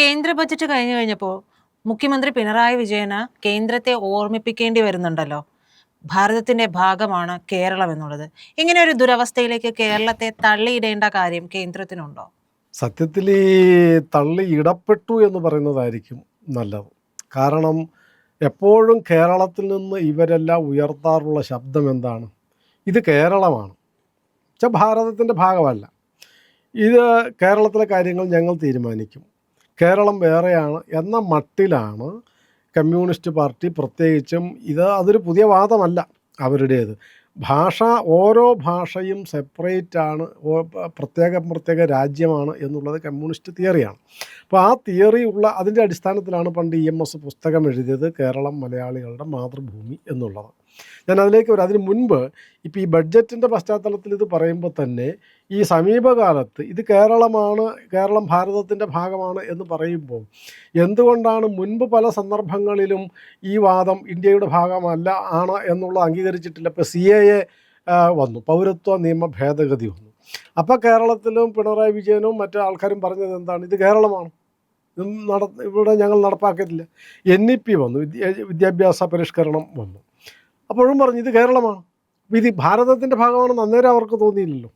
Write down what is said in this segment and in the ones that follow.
കേന്ദ്ര ബജറ്റ് കഴിഞ്ഞു കഴിഞ്ഞപ്പോൾ മുഖ്യമന്ത്രി പിണറായി വിജയന് കേന്ദ്രത്തെ ഓർമ്മിപ്പിക്കേണ്ടി വരുന്നുണ്ടല്ലോ. ഭാരതത്തിന്റെ ഭാഗമാണ് കേരളം എന്നുള്ളത്. ഇങ്ങനെ ഒരു ദുരവസ്ഥയിലേക്ക് കേരളത്തെ തള്ളിയിടേണ്ട കാര്യം കേന്ദ്രത്തിനുണ്ടോ? സത്യത്തിൽ ഈ തള്ളി ഇടപെട്ടു എന്ന് പറയുന്നതായിരിക്കും നല്ലത്. കാരണം എപ്പോഴും കേരളത്തിൽ നിന്ന് ഇവരെല്ലാം ഉയർത്താറുള്ള ശബ്ദം എന്താണ്? ഇത് കേരളമാണ്. വെച്ചാൽ ഭാരതത്തിന്റെ ഭാഗമല്ല. ഇത് കേരളത്തിലെ കാര്യങ്ങൾ ഞങ്ങൾ തീരുമാനിക്കും. കേരളം വേറെയാണ് എന്ന മട്ടിലാണ് കമ്മ്യൂണിസ്റ്റ് പാർട്ടി പ്രത്യേകിച്ചും ഇത് അതൊരു പുതിയ വാദമല്ല അവരുടേത്. ഭാഷ ഓരോ ഭാഷയും സെപ്പറേറ്റ് ആണ് ഓ- പ്രത്യേക പ്രത്യേക രാജ്യമാണ് എന്നുള്ളത് കമ്മ്യൂണിസ്റ്റ് തിയറിയാണ്. അപ്പോൾ ആ തിയറി ഉള്ള അതിന്റെ അടിസ്ഥാനത്തിലാണ് പണ്ട് ഇ എം എസ് പുസ്തകം എഴുതിയത് കേരളം മലയാളികളുടെ മാതൃഭൂമി എന്നുള്ളത്. ഞാൻ അതിലേക്ക് വരാം. അതിന് മുൻപ് ഇപ്പോൾ ഈ ബഡ്ജറ്റിന്റെ പശ്ചാത്തലത്തിൽ ഇത് പറയുമ്പോൾ തന്നെ ഈ സമീപകാലത്ത് ഇത് കേരളമാണ് കേരളം ഭാരതത്തിന്റെ ഭാഗമാണ് എന്ന് പറയുമ്പോൾ എന്തുകൊണ്ടാണ് മുൻപ് പല സന്ദർഭങ്ങളിലും ഈ വാദം ഇന്ത്യയുടെ ഭാഗമല്ല ആണ് എന്നുള്ളത് അംഗീകരിച്ചിട്ടില്ല? ഇപ്പോൾ സി എ എ വന്നു. പൗരത്വ നിയമ ഭേദഗതി വന്നു. അപ്പോൾ കേരളത്തിലും പിണറായി വിജയനും മറ്റു ആൾക്കാരും പറഞ്ഞത് എന്താണ്? ഇത് കേരളമാണ്. നട ഇവിടെ ഞങ്ങൾ നടപ്പാക്കിയിട്ടില്ല എൻ ഇ പി വന്നു. വിദ്യ വിദ്യാഭ്യാസ പരിഷ്കരണം വന്നു. അപ്പോഴും പറഞ്ഞു ഇത് കേരളമാണ്. ഇത് ഭാരതത്തിന്റെ ഭാഗമാണെന്ന് അന്നേരം അവർക്ക് തോന്നിയില്ലല്ലോ.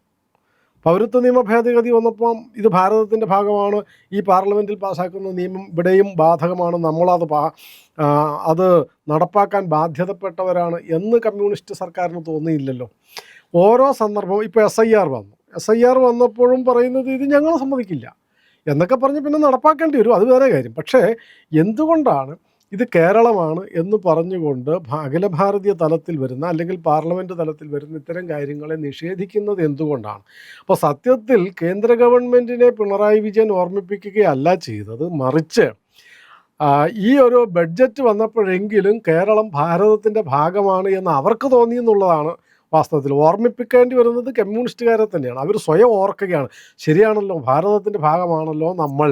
പൗരത്വ നിയമ ഭേദഗതി വന്നപ്പം ഇത് ഭാരതത്തിന്റെ ഭാഗമാണ്. ഈ പാർലമെന്റിൽ പാസ്സാക്കുന്ന നിയമം ഇവിടെയും ബാധകമാണ്. നമ്മളത് പാ അത് നടപ്പാക്കാൻ ബാധ്യതപ്പെട്ടവരാണ് എന്ന് കമ്മ്യൂണിസ്റ്റ് സർക്കാരിന് തോന്നിയില്ലല്ലോ. ഓരോ സന്ദർഭവും ഇപ്പോൾ എസ് ഐ ആർ വന്നു. എസ് ഐ ആർ വന്നപ്പോഴും പറയുന്നത് ഇത് ഞങ്ങൾ സമ്മതിക്കില്ല. എന്നൊക്കെ പറഞ്ഞ് പിന്നെ നടപ്പാക്കേണ്ടി വരും. അത് വേറെ കാര്യം. പക്ഷേ എന്തുകൊണ്ടാണ് ഇത് കേരളമാണ് എന്ന് പറഞ്ഞുകൊണ്ട് അഖില ഭാരതീയ തലത്തിൽ വരുന്ന അല്ലെങ്കിൽ പാർലമെന്റ് തലത്തിൽ വരുന്ന ഇത്തരം കാര്യങ്ങളെ നിഷേധിക്കുന്നത് എന്തുകൊണ്ടാണ്? അപ്പോൾ സത്യത്തിൽ കേന്ദ്ര ഗവൺമെന്റിനെ പിണറായി വിജയൻ ഓർമ്മിപ്പിക്കുകയല്ല ചെയ്തത് മറിച്ച് ഈ ഒരു ബഡ്ജറ്റ് വന്നപ്പോഴെങ്കിലും കേരളം ഭാരതത്തിന്റെ ഭാഗമാണ് എന്ന് അവർക്ക് തോന്നി എന്നുള്ളതാണ് വാസ്തവത്തിൽ. ഓർമ്മിപ്പിക്കേണ്ടി വരുന്നത് കമ്മ്യൂണിസ്റ്റുകാരെ തന്നെയാണ്. അവർ സ്വയം ഓർക്കുകയാണ് ശരിയാണല്ലോ ഭാരതത്തിന്റെ ഭാഗമാണല്ലോ നമ്മൾ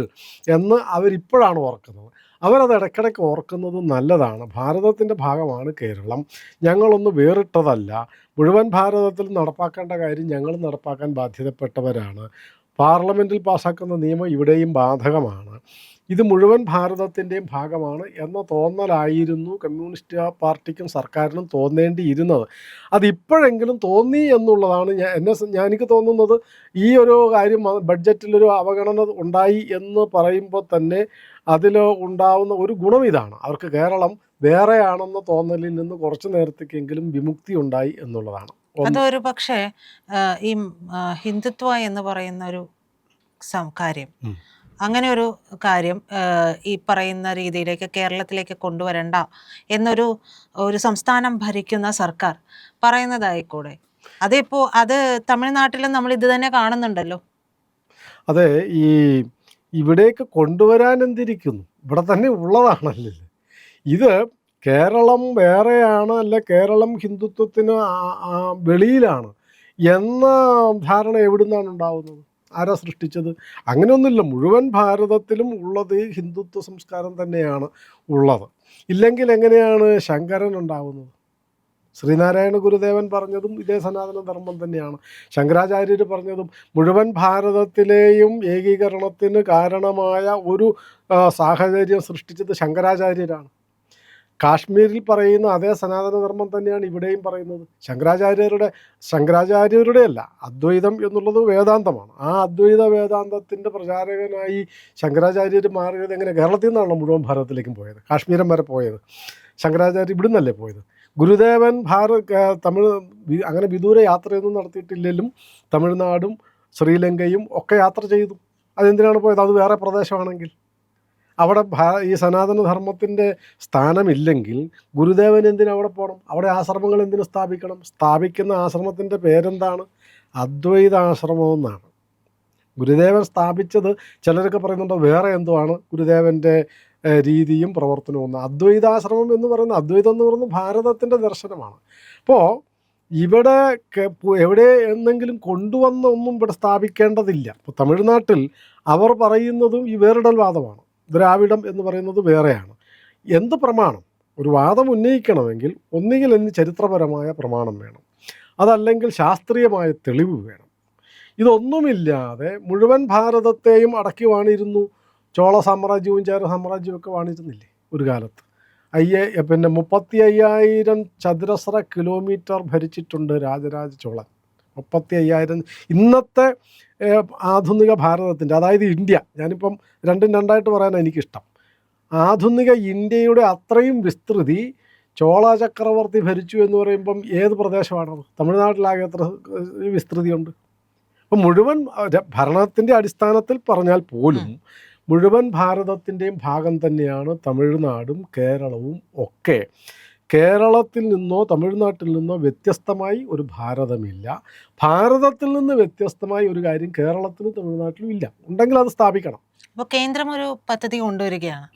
എന്ന് അവരിപ്പോഴാണ് ഓർക്കുന്നത്. അവരത് ഇടയ്ക്കിടയ്ക്ക് ഓർക്കുന്നത് നല്ലതാണ്. ഭാരതത്തിന്റെ ഭാഗമാണ് കേരളം. ഞങ്ങളൊന്ന് വേറിട്ടതല്ല. മുഴുവൻ ഭാരതത്തിൽ നടപ്പാക്കേണ്ട കാര്യം ഞങ്ങൾ നടപ്പാക്കാൻ ബാധ്യതപ്പെട്ടവരാണ്. പാർലമെന്റിൽ പാസ്സാക്കുന്ന നിയമം ഇവിടെയും ബാധകമാണ്. ഇത് മുഴുവൻ ഭാരതത്തിന്റെയും ഭാഗമാണ് എന്ന തോന്നലായിരുന്നു കമ്മ്യൂണിസ്റ്റ് പാർട്ടിക്കും സർക്കാരിനും തോന്നേണ്ടിയിരുന്നത്. അതിപ്പോഴെങ്കിലും തോന്നി എന്നുള്ളതാണ് ഞാൻ എന്നെ ഞാൻ എനിക്ക് തോന്നുന്നത് ഈ ഒരു കാര്യം ബഡ്ജറ്റിലൊരു അവഗണന ഉണ്ടായി എന്ന് പറയുമ്പോൾ തന്നെ അതിൽ ഉണ്ടാവുന്ന ഒരു ഗുണം ഇതാണ്. അവർക്ക് കേരളം വേറെയാണെന്ന തോന്നലിൽ നിന്ന് കുറച്ചു നേരത്തേക്കെങ്കിലും വിമുക്തി ഉണ്ടായി എന്നുള്ളതാണ്. അതൊരു പക്ഷേ ഈ ഹിന്ദുത്വ എന്ന് പറയുന്ന ഒരു കാര്യം. അങ്ങനെ ഒരു കാര്യം ഈ പറയുന്ന രീതിയിലേക്ക് കേരളത്തിലേക്ക് കൊണ്ടുവരണ്ട എന്നൊരു ഒരു സംസ്ഥാനം ഭരിക്കുന്ന സർക്കാർ പറയുന്നതായിക്കൂടെ? അതിപ്പോ അത് തമിഴ്നാട്ടിലും നമ്മൾ ഇത് തന്നെ കാണുന്നുണ്ടല്ലോ. അതെ ഈ ഇവിടേക്ക് കൊണ്ടുവരാൻ എന്തിരിക്കുന്നു? ഇവിടെ തന്നെ ഉള്ളതാണല്ലോ? ഇത് കേരളം വേറെയാണ് അല്ല കേരളം ഹിന്ദുത്വത്തിന് വെളിയിലാണ് എന്ന ധാരണ എവിടുന്നാണ് ഉണ്ടാവുന്നത്? ആരാ സൃഷ്ടിച്ചത്? അങ്ങനെയൊന്നുമില്ല. മുഴുവൻ ഭാരതത്തിലും ഉള്ളത് ഹിന്ദുത്വ സംസ്കാരം തന്നെയാണ് ഉള്ളത്. ഇല്ലെങ്കിൽ എങ്ങനെയാണ് ശങ്കരൻ ഉണ്ടാവുന്നത്? ശ്രീനാരായണ ഗുരുദേവൻ പറഞ്ഞതും ഇതേ സനാതന ധർമ്മം തന്നെയാണ്. ശങ്കരാചാര്യർ പറഞ്ഞതും മുഴുവൻ ഭാരതത്തിലെയും ഏകീകരണത്തിന് കാരണമായ ഒരു സാഹചര്യം സൃഷ്ടിച്ചത് ശങ്കരാചാര്യരാണ്. കാശ്മീരിൽ പറയുന്ന അതേ സനാതനധർമ്മം തന്നെയാണ് ഇവിടെയും പറയുന്നത്. ശങ്കരാചാര്യരുടെ ശങ്കരാചാര്യരുടെ അല്ല അദ്വൈതം എന്നുള്ളത് വേദാന്തമാണ്. ആ അദ്വൈത വേദാന്തത്തിന്റെ പ്രചാരകനായി ശങ്കരാചാര്യർ മാറിയത് എങ്ങനെ? കേരളത്തിൽ നിന്നാണല്ലോ മുഴുവൻ ഭാരതത്തിലേക്കും പോയത്. കാശ്മീരം വരെ പോയത്. ശങ്കരാചാര്യ ഇവിടുന്നല്ലേ പോയത്. ഗുരുദേവൻ ഭാരത് തമിഴ് അങ്ങനെ വിദൂര യാത്രയൊന്നും നടത്തിയിട്ടില്ലെങ്കിലും തമിഴ്നാടും ശ്രീലങ്കയും ഒക്കെ യാത്ര ചെയ്തു. അതെന്തിനാണ് പോയത്? അത് വേറെ പ്രദേശമാണെങ്കിൽ. അവിടെ ഈ സനാതനധർമ്മത്തിന്റെ സ്ഥാനമില്ലെങ്കിൽ ഗുരുദേവൻ എന്തിനു അവിടെ പോകണം? അവിടെ ആശ്രമങ്ങൾ എന്തിനു സ്ഥാപിക്കണം? സ്ഥാപിക്കുന്ന ആശ്രമത്തിന്റെ പേരെന്താണ്? അദ്വൈതാശ്രമം എന്നാണ്. ഗുരുദേവൻ സ്ഥാപിച്ചത് ചിലരൊക്കെ പറയുന്നുണ്ട് വേറെ എന്തോ ആണ് ഗുരുദേവന്റെ രീതിയും പ്രവർത്തനവും ഒന്ന് അദ്വൈതാശ്രമം എന്ന് പറയുന്നത് അദ്വൈതം എന്ന് പറയുന്നത് ഭാരതത്തിന്റെ ദർശനമാണ്. അപ്പോൾ ഇവിടെ എവിടെ എന്നെങ്കിലും കൊണ്ടുവന്ന ഒന്നും ഇവിടെ സ്ഥാപിക്കേണ്ടതില്ല. ഇപ്പോൾ തമിഴ്നാട്ടിൽ അവർ പറയുന്നതും ഈ വേറിടൽ വാദമാണ്. ദ്രാവിഡം എന്ന് പറയുന്നത് വേറെയാണ്. എന്ത് പ്രമാണം? ഒരു വാദം ഉന്നയിക്കണമെങ്കിൽ ഒന്നുകിൽ അതിന് ചരിത്രപരമായ പ്രമാണം വേണം. അതല്ലെങ്കിൽ ശാസ്ത്രീയമായ തെളിവ് വേണം. ഇതൊന്നുമില്ലാതെ മുഴുവൻ ഭാരതത്തെയും അടക്കി വാണിരുന്നു. ചോള സാമ്രാജ്യവും ചേര സാമ്രാജ്യവും ഒക്കെ വാണിരുന്നില്ലേ ഒരു കാലത്ത്. അയ്യ പിന്നെ മുപ്പത്തി അയ്യായിരം ചതുരശ്ര കിലോമീറ്റർ ഭരിച്ചിട്ടുണ്ട് രാജരാജ ചോളൻ. മുപ്പത്തി അയ്യായിരം ഇന്നത്തെ ആധുനിക ഭാരതത്തിന്റെ അതായത് ഇന്ത്യ ഞാനിപ്പം രണ്ടും രണ്ടായിട്ട് പറയാനാണ് എനിക്കിഷ്ടം. ആധുനിക ഇന്ത്യയുടെ അത്രയും വിസ്തൃതി ചോള ചക്രവർത്തി ഭരിച്ചു എന്ന് പറയുമ്പം ഏത് പ്രദേശമാണത്? തമിഴ്നാട്ടിലാകെ എത്ര വിസ്തൃതിയുണ്ട്? അപ്പം മുഴുവൻ ഭരണത്തിന്റെ അടിസ്ഥാനത്തിൽ പറഞ്ഞാൽ പോലും മുഴുവൻ ഭാരതത്തിന്റെയും ഭാഗം തന്നെയാണ് തമിഴ്നാടും കേരളവും ഒക്കെ. കേരളത്തിൽ നിന്നോ തമിഴ്നാട്ടിൽ നിന്നോ വ്യത്യസ്തമായി ഒരു ഭാരതമില്ല. ഭാരതത്തിൽ നിന്ന് വ്യത്യസ്തമായി ഒരു കാര്യം കേരളത്തിലും തമിഴ്നാട്ടിലും ഇല്ല. ഉണ്ടെങ്കിൽ അത് സ്ഥാപിക്കണം. അപ്പോൾ കേന്ദ്രം ഒരു പദ്ധതി കൊണ്ടുവരികയാണ്.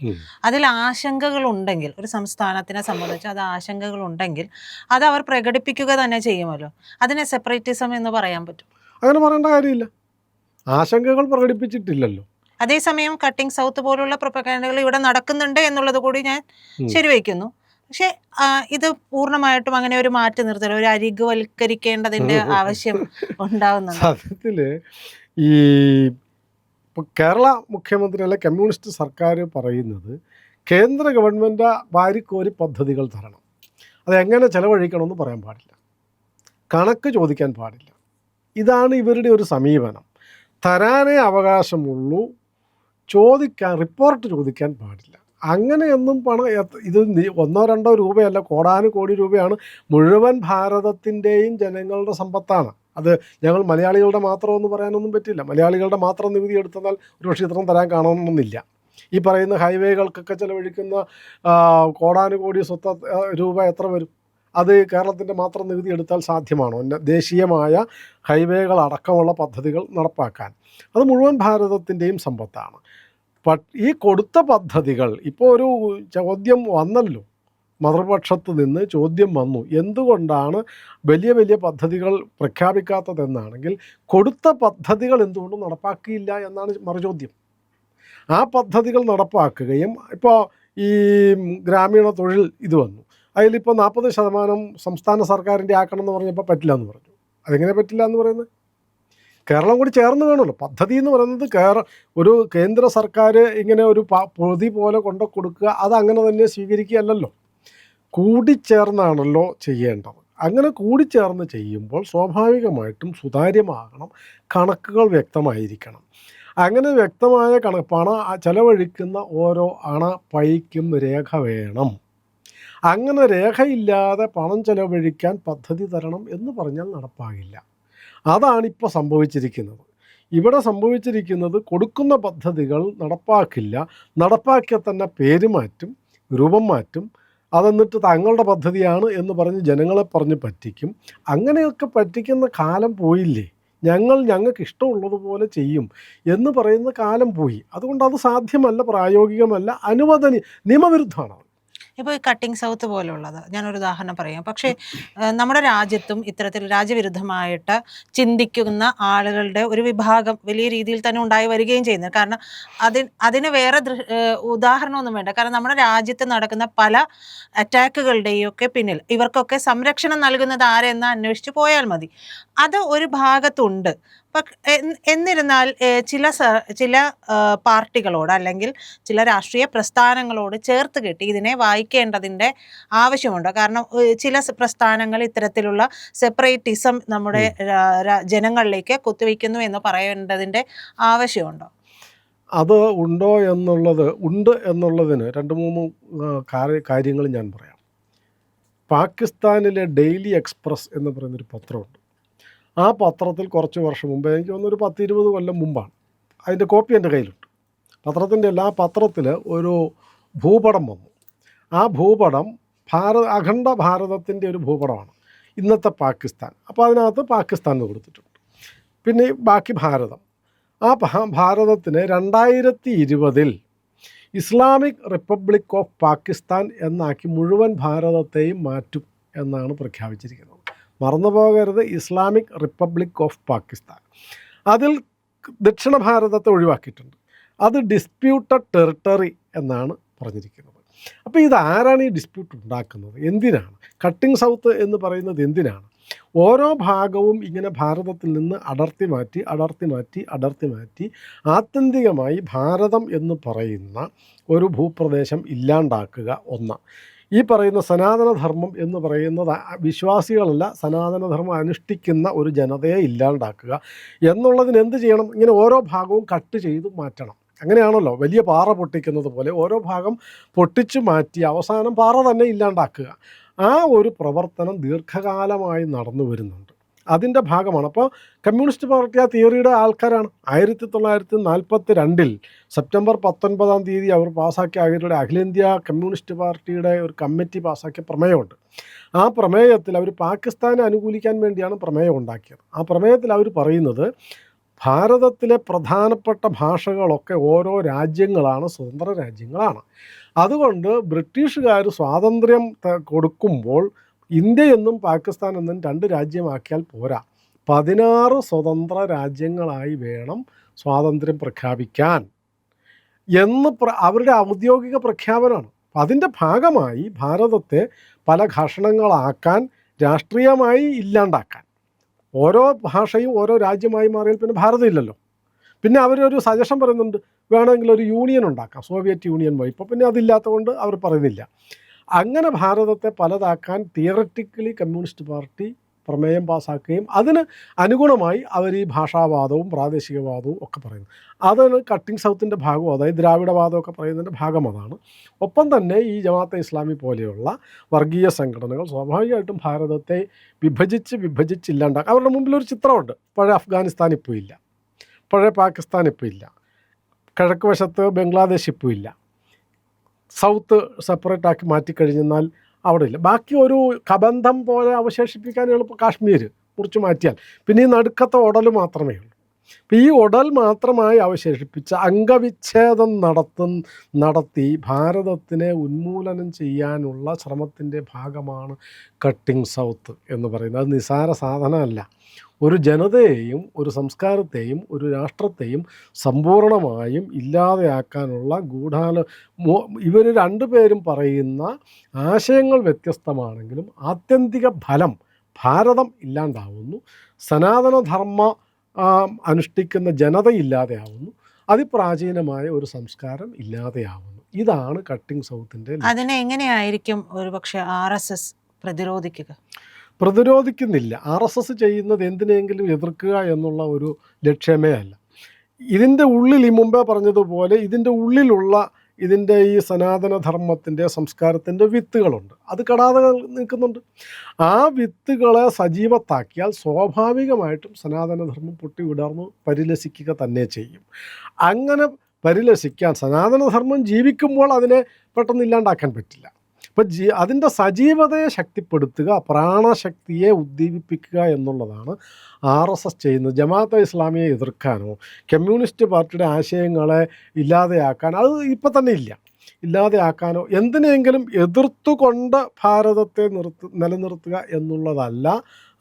അതിൽ ആശങ്കകൾ ഉണ്ടെങ്കിൽ ഒരു സംസ്ഥാനത്തിനെ സംബന്ധിച്ച് അത് ആശങ്കകൾ ഉണ്ടെങ്കിൽ അത് അവർ പ്രകടിപ്പിക്കുക തന്നെ ചെയ്യുമല്ലോ? അതിനെ സെപ്പറേറ്റിസം എന്ന് പറയാൻ പറ്റും. അങ്ങനെ പറയേണ്ട കാര്യമില്ല. ആശങ്കകൾ പ്രകടിപ്പിച്ചിട്ടില്ലല്ലോ. അതേസമയം കട്ടിംഗ് സൗത്ത് പോലുള്ള പ്രൊപ്പഗാൻഡകൾ ഇവിടെ നടക്കുന്നുണ്ട് എന്നുള്ളത് കൂടി ഞാൻ. ശരിവയ്ക്കുന്നു. പക്ഷേ ഇത് പൂർണമായിട്ടും അങ്ങനെ ഒരു മാറ്റി നിർത്തൽ ഒരു അരികുവൽക്കരിക്കേണ്ടതിന്റെ ആവശ്യം ഉണ്ടാവുന്നുണ്ട്. സത്യത്തിൽ ഈ കേരള മുഖ്യമന്ത്രി അല്ലെ കമ്മ്യൂണിസ്റ്റ് സർക്കാർ പറയുന്നത് കേന്ദ്ര ഗവൺമെന്റ് വാരിക്കോരി പദ്ധതികൾ തരണം. അതെങ്ങനെ ചെലവഴിക്കണമെന്ന് പറയാൻ പാടില്ല. കണക്ക് ചോദിക്കാൻ പാടില്ല. ഇതാണ് ഇവരുടെ ഒരു സമീപനം. തരാനേ അവകാശമുള്ളൂ ചോദിക്കാൻ റിപ്പോർട്ട് ചോദിക്കാൻ പാടില്ല. അങ്ങനെയൊന്നും പണം ഇത് ഒന്നോ രണ്ടോ രൂപയല്ല കോടാനു കോടി രൂപയാണ് മുഴുവൻ ഭാരതത്തിന്റെയും ജനങ്ങളുടെ സമ്പത്താണ്. അത് ഞങ്ങൾ മലയാളികളുടെ മാത്രമെന്ന് പറയാനൊന്നും പറ്റില്ല. മലയാളികളുടെ മാത്രം നികുതി എടുത്താൽ ഒരു പക്ഷേ ഇത്രയും തരാൻ കാണണമെന്നില്ല. ഈ പറയുന്ന ഹൈവേകൾക്കൊക്കെ ചിലവഴിക്കുന്ന കോടാനുകോടി സ്വത്ത് രൂപ എത്ര വരും? അത് കേരളത്തിന്റെ മാത്രം നികുതി എടുത്താൽ സാധ്യമാണോ? ദേശീയമായ ഹൈവേകൾ അടക്കമുള്ള പദ്ധതികൾ നടപ്പാക്കാൻ. അത് മുഴുവൻ ഭാരതത്തിന്റെയും സമ്പത്താണ്. ഈ കൊടുത്ത പദ്ധതികൾ ഇപ്പോൾ ഒരു ചോദ്യം വന്നല്ലോ. മതൃപക്ഷത്ത് നിന്ന് ചോദ്യം വന്നു. എന്തുകൊണ്ടാണ് വലിയ വലിയ പദ്ധതികൾ പ്രഖ്യാപിക്കാത്തതെന്നാണെങ്കിൽ കൊടുത്ത പദ്ധതികൾ എന്തുകൊണ്ട് നടപ്പാക്കിയില്ല എന്നാണ് മറുചോദ്യം. ആ പദ്ധതികൾ നടപ്പാക്കുകയും ഇപ്പോൾ ഈ ഗ്രാമീണ തൊഴിൽ ഇത് വന്നു. അതിലിപ്പോൾ നാൽപ്പത് ശതമാനം സംസ്ഥാന സർക്കാരിന്റെ ആക്കണം എന്ന് പറഞ്ഞപ്പോൾ പറ്റില്ല എന്ന് പറഞ്ഞു. അതെങ്ങനെ പറ്റില്ല എന്ന് പറയുന്നത്? കേരളം കൂടി ചേർന്ന് വേണമല്ലോ. പദ്ധതി എന്ന് പറയുന്നത് കേര ഒരു കേന്ദ്ര സർക്കാർ ഇങ്ങനെ ഒരു പൊതി പോലെ കൊണ്ട് കൊടുക്കുക അത് അങ്ങനെ തന്നെ സ്വീകരിക്കുകയല്ലല്ലോ. കൂടിച്ചേർന്നാണല്ലോ ചെയ്യേണ്ടത്. അങ്ങനെ കൂടിച്ചേർന്ന് ചെയ്യുമ്പോൾ സ്വാഭാവികമായിട്ടും സുതാര്യമാകണം കണക്കുകൾ വ്യക്തമായിരിക്കണം. അങ്ങനെ വ്യക്തമായ കണ പണ ചെലവഴിക്കുന്ന ഓരോ അണ പൈക്കും രേഖ വേണം. അങ്ങനെ രേഖയില്ലാതെ പണം ചെലവഴിക്കാൻ പദ്ധതി തരണം എന്ന് പറഞ്ഞാൽ നടപ്പാകില്ല. അതാണിപ്പോൾ സംഭവിച്ചിരിക്കുന്നത്. ഇവിടെ സംഭവിച്ചിരിക്കുന്നത് കൊടുക്കുന്ന പദ്ധതികൾ നടപ്പാക്കില്ല. നടപ്പാക്കിയ തന്നെ പേര് മാറ്റും രൂപം മാറ്റും അതെന്നിട്ട് തങ്ങളുടെ പദ്ധതിയാണ് എന്ന് പറഞ്ഞ് ജനങ്ങളെ പറഞ്ഞ് പറ്റിക്കും. അങ്ങനെയൊക്കെ പറ്റിക്കുന്ന കാലം പോയില്ലേ? ഞങ്ങൾ ഞങ്ങൾക്ക് ഇഷ്ടമുള്ളതുപോലെ ചെയ്യും എന്ന് പറയുന്ന കാലം പോയി. അതുകൊണ്ട് അത് സാധ്യമല്ല പ്രായോഗികമല്ല അനുവദനീയ നിയമവിരുദ്ധമാണ്. ഇപ്പോൾ ഈ കട്ടിംഗ് സൗത്ത് പോലുള്ളത്. ഞാനൊരു ഉദാഹരണം പറയാം. പക്ഷേ നമ്മുടെ രാജ്യത്തും ഇത്തരത്തിൽ രാജ്യവിരുദ്ധമായിട്ട് ചിന്തിക്കുന്ന ആളുകളുടെ ഒരു വിഭാഗം വലിയ രീതിയിൽ തന്നെ ഉണ്ടായി വരികയും ചെയ്യുന്നത് കാരണം അതിന് അതിന് വേറെ ഉദാഹരണമൊന്നും വേണ്ട. കാരണം നമ്മുടെ രാജ്യത്ത് നടക്കുന്ന പല അറ്റാക്കുകളുടെയും ഒക്കെ പിന്നിൽ ഇവർക്കൊക്കെ സംരക്ഷണം നൽകുന്നത് ആരെന്ന് അന്വേഷിച്ച് പോയാൽ മതി. അത് ഒരു ഭാഗത്തുണ്ട്. എന്നിരുന്നാൽ ചില ചില പാർട്ടികളോട് അല്ലെങ്കിൽ ചില രാഷ്ട്രീയ പ്രസ്ഥാനങ്ങളോട് ചേർത്ത് കെട്ടി ഇതിനെ വായിക്കേണ്ടതിന്റെ ആവശ്യമുണ്ട്. കാരണം ചില പ്രസ്ഥാനങ്ങൾ ഇത്തരത്തിലുള്ള സെപ്പറേറ്റിസം നമ്മുടെ ജനങ്ങളിലേക്ക് കുത്തിവയ്ക്കുന്നു എന്ന് പറയേണ്ടതിന്റെ ആവശ്യമുണ്ടോ? അത് ഉണ്ടോ എന്നുള്ളത് ഉണ്ട് എന്നുള്ളതിന് രണ്ട് മൂന്ന് കാര്യങ്ങൾ ഞാൻ പറയാം. പാകിസ്ഥാനിലെ ഡെയിലി എക്സ്പ്രസ് എന്ന് പറയുന്നൊരു പത്രമുണ്ട്. ആ പത്രത്തിൽ കുറച്ച് വർഷം മുമ്പ് എനിക്ക് തോന്നുന്നു ഒരു പത്ത് ഇരുപത് കൊല്ലം മുമ്പാണ്. അതിന്റെ കോപ്പി എന്റെ കയ്യിലുണ്ട്. പത്രത്തിന്റെ എല്ലാ പത്രത്തിൽ ഒരു ഭൂപടം വന്നു. ആ ഭൂപടം ഭാരത അഖണ്ഡ ഭാരതത്തിന്റെ ഒരു ഭൂപടമാണ്. ഇന്നത്തെ പാകിസ്ഥാൻ. അപ്പോൾ അതിനകത്ത് പാകിസ്ഥാൻ എന്ന് കൊടുത്തിട്ടുണ്ട്. പിന്നെ ബാക്കി ഭാരതം. ആ ഭാരതത്തിന് രണ്ടായിരത്തി ഇരുപതിൽ ഇസ്ലാമിക് റിപ്പബ്ലിക് ഓഫ് പാകിസ്ഥാൻ എന്നാക്കി മുഴുവൻ ഭാരതത്തെയും മാറ്റും എന്നാണ് പ്രഖ്യാപിച്ചിരിക്കുന്നത്. മറന്നു പോകരുത് ഇസ്ലാമിക് റിപ്പബ്ലിക് ഓഫ് പാകിസ്ഥാൻ. അതിൽ ദക്ഷിണ ഭാരതത്തെ ഒഴിവാക്കിയിട്ടുണ്ട്. അത് ഡിസ്പ്യൂട്ടഡ് ടെറിട്ടറി എന്നാണ് പറഞ്ഞിരിക്കുന്നത്. അപ്പോൾ ഇത് ആരാണ് ഈ ഡിസ്പ്യൂട്ട് ഉണ്ടാക്കുന്നത്? എന്തിനാണ്? കട്ടിംഗ് സൗത്ത് എന്ന് പറയുന്നത് എന്തിനാണ്? ഓരോ ഭാഗവും ഇങ്ങനെ ഭാരതത്തിൽ നിന്ന് അടർത്തി മാറ്റി അടർത്തി മാറ്റി അടർത്തി മാറ്റി ആത്യന്തികമായി ഭാരതം എന്ന് പറയുന്ന ഒരു ഭൂപ്രദേശം ഇല്ലാണ്ടാക്കുക ഒന്ന് ഈ പറയുന്ന സനാതനധർമ്മം എന്ന് പറയുന്നത് വിശ്വാസികളല്ല സനാതനധർമ്മം അനുഷ്ഠിക്കുന്ന ഒരു ജനതയെ ഇല്ലാണ്ടാക്കുക എന്നുള്ളതിന് എന്ത് ചെയ്യണം? ഇങ്ങനെ ഓരോ ഭാഗവും കട്ട് ചെയ്ത് മാറ്റണം. അങ്ങനെയാണല്ലോ വലിയ പാറ പൊട്ടിക്കുന്നത് പോലെ ഓരോ ഭാഗം പൊട്ടിച്ചു മാറ്റി അവസാനം പാറ തന്നെ ഇല്ലാണ്ടാക്കുക. ആ ഒരു പ്രവർത്തനം ദീർഘകാലമായി നടന്നു വരുന്നുണ്ട്. അതിന്റെ ഭാഗമാണ്. അപ്പോൾ കമ്മ്യൂണിസ്റ്റ് പാർട്ടി ആ തിയറിയുടെ ആൾക്കാരാണ്. ആയിരത്തി തൊള്ളായിരത്തി നാൽപ്പത്തി രണ്ടിൽ സെപ്റ്റംബർ പത്തൊൻപതാം തീയതി അവർ പാസ്സാക്കിയ അവരുടെ അഖിലേന്ത്യാ കമ്മ്യൂണിസ്റ്റ് പാർട്ടിയുടെ ഒരു കമ്മിറ്റി പാസ്സാക്കിയ പ്രമേയമുണ്ട്. ആ പ്രമേയത്തിൽ അവർ പാകിസ്ഥാനെ അനുകൂലിക്കാൻ വേണ്ടിയാണ് പ്രമേയം ഉണ്ടാക്കിയത്. ആ പ്രമേയത്തിൽ അവർ പറയുന്നത് ഭാരതത്തിലെ പ്രധാനപ്പെട്ട ഭാഷകളൊക്കെ ഓരോ രാജ്യങ്ങളാണ് സ്വതന്ത്ര രാജ്യങ്ങളാണ്. അതുകൊണ്ട് ബ്രിട്ടീഷുകാർ സ്വാതന്ത്ര്യം കൊടുക്കുമ്പോൾ ഇന്ത്യ എന്നും പാകിസ്ഥാൻ എന്നും രണ്ട് രാജ്യമാക്കിയാൽ പോരാ. പതിനാറ് സ്വതന്ത്ര രാജ്യങ്ങളായി വേണം സ്വാതന്ത്ര്യം പ്രഖ്യാപിക്കാൻ. എന്ന് അവരുടെ ഔദ്യോഗിക പ്രഖ്യാപനമാണ്. അതിന്റെ ഭാഗമായി ഭാരതത്തെ പല ഘർഷണങ്ങളാക്കാൻ രാഷ്ട്രീയമായി ഇല്ലാണ്ടാക്കാൻ. ഓരോ ഭാഷയും ഓരോ രാജ്യമായി മാറിയാൽ പിന്നെ ഭാരതം ഇല്ലല്ലോ. പിന്നെ അവരൊരു സജഷൻ പറയുന്നുണ്ട് വേണമെങ്കിൽ ഒരു യൂണിയൻ ഉണ്ടാക്കാം. സോവിയറ്റ് യൂണിയൻ വഴി. ഇപ്പോൾ പിന്നെ അതില്ലാത്തതുകൊണ്ട് അവർ പറയുന്നില്ല. അങ്ങനെ ഭാരതത്തെ പലതാക്കാൻ തിയററ്റിക്കലി കമ്മ്യൂണിസ്റ്റ് പാർട്ടി പ്രമേയം പാസ്സാക്കുകയും അതിന് അനുഗുണമായി അവർ ഈ ഭാഷാവാദവും പ്രാദേശികവാദവും ഒക്കെ പറയുന്നു. അതാണ് കട്ടിങ് സൗത്തിന്റെ ഭാഗവും അതായത് ദ്രാവിഡവാദമൊക്കെ പറയുന്നതിന്റെ ഭാഗം അതാണ്. ഒപ്പം തന്നെ ഈ ജമാഅത്തെ ഇസ്ലാമി പോലെയുള്ള വർഗീയ സംഘടനകൾ സ്വാഭാവികമായിട്ടും ഭാരതത്തെ വിഭജിച്ച് വിഭജിച്ചില്ലാണ്ടാക്കും അവരുടെ മുമ്പിൽ ഒരു ചിത്രമുണ്ട്. പഴയ അഫ്ഗാനിസ്ഥാൻ ഇപ്പോൾ ഇല്ല. പഴയ പാകിസ്ഥാൻ ഇപ്പോൾ ഇല്ല. കിഴക്ക് വശത്ത് ബംഗ്ലാദേശ് ഇപ്പോൾ ഇല്ല. സൗത്ത് സെപ്പറേറ്റ് ആക്കി മാറ്റിക്കഴിഞ്ഞാൽ അവിടെ ഇല്ല. ബാക്കി ഒരു കബന്ധം പോലെ അവശേഷിപ്പിക്കാൻ എളുപ്പം കാശ്മീർ മുറിച്ച് മാറ്റിയാൽ. പിന്നെ ഈ നടുക്കത്തെ ഉടൽ മാത്രമേ ഉള്ളൂ. അപ്പം ഈ ഉടൽ മാത്രമായി അവശേഷിപ്പിച്ച അംഗവിച്ഛേദം നടത്തും നടത്തി ഭാരതത്തിനെ ഉന്മൂലനം ചെയ്യാനുള്ള ശ്രമത്തിന്റെ ഭാഗമാണ് കട്ടിംഗ് സൗത്ത് എന്ന് പറയുന്നത്. അത് നിസാര സാധനമല്ല. ഒരു ജനതയെയും ഒരു സംസ്കാരത്തെയും ഒരു രാഷ്ട്രത്തെയും സമ്പൂർണമായും ഇല്ലാതെയാക്കാനുള്ള ഗൂഢാല ഇവർ രണ്ടുപേരും പറയുന്ന ആശയങ്ങൾ വ്യത്യസ്തമാണെങ്കിലും ആത്യന്തിക ഫലം ഭാരതം ഇല്ലാണ്ടാവുന്നു. സനാതനധർമ്മ അനുഷ്ഠിക്കുന്ന ജനത ഇല്ലാതെയാവുന്നു അതിപ്രാചീനമായ ഒരു സംസ്കാരം ഇല്ലാതെയാവുന്നു. ഇതാണ് കട്ടിംഗ് സൗത്തിന്റെ അതിനെ എങ്ങനെയായിരിക്കും ഒരുപക്ഷെ ആർ എസ് എസ് പ്രതിരോധിക്കുക? പ്രതിരോധിക്കുന്നില്ല. ആർ എസ് എസ് ചെയ്യുന്നത് എന്തിനെങ്കിലും എതിർക്കുക എന്നുള്ള ഒരു ലക്ഷ്യമേ അല്ല. ഇതിന്റെ ഉള്ളിൽ ഈ മുമ്പേ പറഞ്ഞതുപോലെ ഇതിന്റെ ഉള്ളിലുള്ള ഇതിന്റെ ഈ സനാതനധർമ്മത്തിന്റെ സംസ്കാരത്തിന്റെ വിത്തുകളുണ്ട്. അത് കടാതെ നിൽക്കുന്നുണ്ട്. ആ വിത്തുകളെ സജീവത്താക്കിയാൽ സ്വാഭാവികമായിട്ടും സനാതനധർമ്മം പൊട്ടി വിടർന്ന് പരിലസിക്കുക തന്നെ ചെയ്യും. അങ്ങനെ പരിലസിക്കാൻ സനാതനധർമ്മം ജീവിക്കുമ്പോൾ അതിനെ പെട്ടെന്ന് ഇല്ലാണ്ടാക്കാൻ പറ്റില്ല. അപ്പം ജീ അതിന്റെ സജീവതയെ ശക്തിപ്പെടുത്തുക പ്രാണശക്തിയെ ഉദ്ദീപിപ്പിക്കുക എന്നുള്ളതാണ് ആർ എസ് എസ് ചെയ്യുന്നത്. ജമാഅത്തെ ഇസ്ലാമിയെ എതിർക്കാനോ കമ്മ്യൂണിസ്റ്റ് പാർട്ടിയുടെ ആശയങ്ങളെ ഇല്ലാതെയാക്കാൻ അത് ഇപ്പം തന്നെ ഇല്ല. ഇല്ലാതെയാക്കാനോ എന്തിനെങ്കിലും എതിർത്തുകൊണ്ട് ഭാരതത്തെ നിർത്ത് നിലനിർത്തുക എന്നുള്ളതല്ല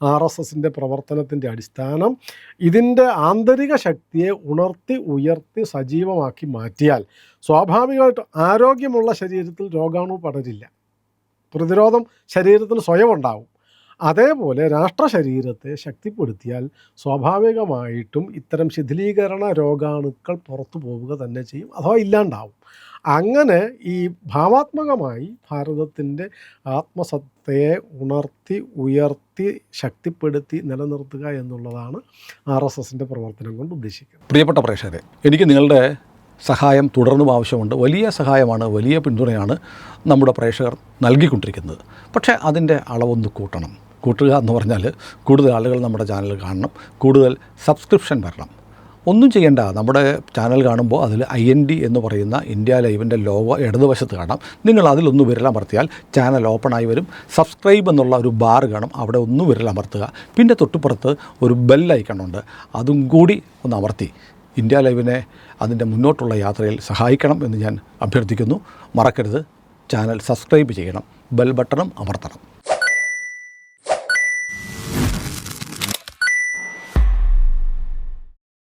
ആർ എസ് എസിന്റെ പ്രവർത്തനത്തിന്റെ അടിസ്ഥാനം. ഇതിന്റെ ആന്തരിക ശക്തിയെ ഉണർത്തി ഉയർത്തി സജീവമാക്കി മാറ്റിയാൽ സ്വാഭാവികമായിട്ടും ആരോഗ്യമുള്ള ശരീരത്തിൽ രോഗാണു പടരില്ല. പ്രതിരോധം ശരീരത്തിന് സ്വയം ഉണ്ടാവും അതേപോലെ രാഷ്ട്രശരീരത്തെ ശക്തിപ്പെടുത്തിയാൽ സ്വാഭാവികമായിട്ടും ഇത്തരം ശിഥിലീകരണ രോഗാണുക്കൾ പുറത്തു പോവുക തന്നെ ചെയ്യും അഥവാ ഇല്ലാണ്ടാവും. അങ്ങനെ ഈ ഭാവാത്മകമായി ഭാരതത്തിന്റെ ആത്മസത്തയെ ഉണർത്തി ഉയർത്തി ശക്തിപ്പെടുത്തി നിലനിർത്തുക എന്നുള്ളതാണ് ആർ എസ് എസിന്റെ പ്രവർത്തനം കൊണ്ട് ഉദ്ദേശിക്കുന്നത്. പ്രിയപ്പെട്ട പ്രേക്ഷകരെ എനിക്ക് നിങ്ങളുടെ സഹായം തുടർന്നും ആവശ്യമുണ്ട്. വലിയ സഹായമാണ് വലിയ പിന്തുണയാണ് നമ്മുടെ പ്രേക്ഷകർ നൽകിക്കൊണ്ടിരിക്കുന്നത്. പക്ഷേ അതിന്റെ അളവൊന്ന് കൂട്ടണം. കൂട്ടുക എന്ന് പറഞ്ഞാൽ കൂടുതൽ ആളുകൾ നമ്മുടെ ചാനൽ കാണണം കൂടുതൽ സബ്സ്ക്രിപ്ഷൻ വരണം. ഒന്നും ചെയ്യേണ്ട. നമ്മുടെ ചാനൽ കാണുമ്പോൾ അതിൽ ഐ എൻ ഡി എന്ന് പറയുന്ന ഇന്ത്യ ലൈവിന്റെ ലോഗോ ഇടതുവശത്ത് കാണാം. നിങ്ങൾ അതിലൊന്ന് വിരലമർത്തിയാൽ ചാനൽ ഓപ്പണായി വരും. സബ്സ്ക്രൈബ് എന്നുള്ള ഒരു ബാർ കാണും. അവിടെ ഒന്ന് വിരലമർത്തുക പിന്നെ തൊട്ടുപുറത്ത് ഒരു ബെൽ ഐക്കണുണ്ട് അതും കൂടി ഒന്ന് അമർത്തി. ഇന്ത്യ ലൈവിനെ അതിന്റെ മുന്നോട്ടുള്ള യാത്രയിൽ സഹായിക്കണം എന്ന് ഞാൻ അഭ്യർത്ഥിക്കുന്നു. മറക്കരുത്. ചാനൽ സബ്സ്ക്രൈബ് ചെയ്യണം. ബെൽ ബട്ടണും അമർത്തണം.